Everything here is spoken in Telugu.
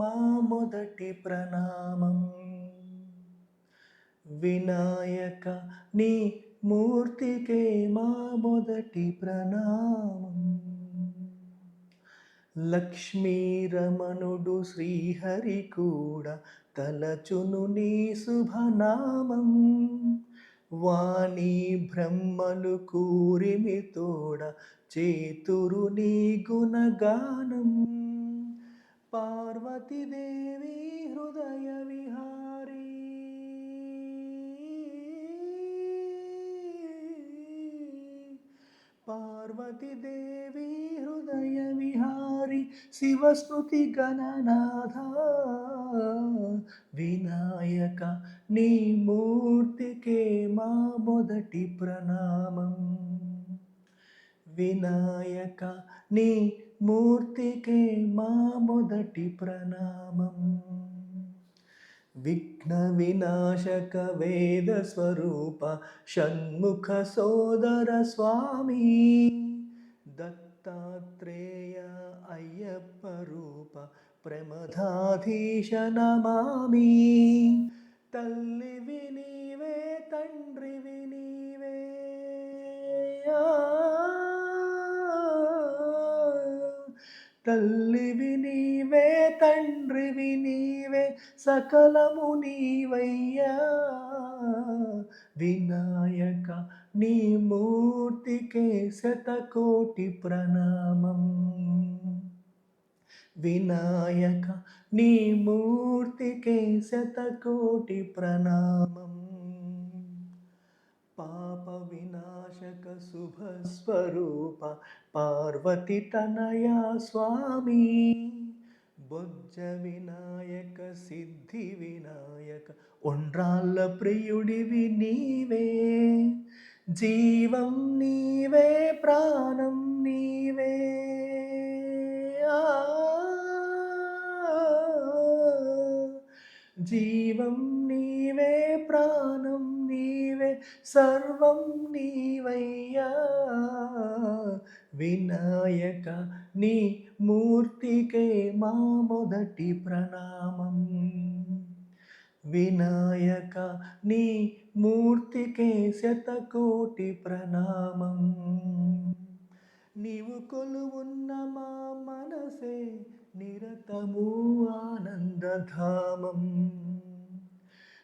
మా మొదటి ప్రణామం. వినాయక నీ మూర్తికే మా మొదటి ప్రణామం. లక్ష్మీరమణుడు శ్రీహరి కూడా తలచును నీ శుభనామం. వాణి బ్రహ్మలు కూరిమి తోడ చేతురు నీ గుణగానం. పార్వతీదేవి హృదయ విహారీ. పార్వతీదేవి హృదయ విహారి శివస్మృతి గణనాథ వినాయక నీ మూర్తికే మా మూర్తికే మా మొదటి ప్రణామం. విఘ్న వినాశక వేద స్వరూప షణ్ముఖ సోదర స్వామి. దత్తాత్రేయ అయ్యప్ప రూప ప్రమదాధీశ నమామి. తల్లివి నీవే తండ్రివి నీవే తల్లివి నీవే తండ్రివి నీవే సకలము నీవయ్యా. వినాయక నీ మూర్తికే శతకోటి ప్రణామం. వినాయక నీ మూర్తికే శతకోటి ప్రణామం. పాప వినాశక శుభస్వరూప పార్వతి తనయా స్వామి. బొజ్జ వినాయక సిద్ధి వినాయక ఒండ్రాళ్ళ ప్రియుడివి నీవే. జీవం నీవే ప్రాణం నీవే. జీవం సర్వం నీవయ్యా. వినాయక నీ మూర్తికే మా మొదటి ప్రణామం. వినాయక నీ మూర్తికే శతకోటి ప్రణామం. నీవు కొలువున్న మా మనసే నిరతము ఆనందధామం.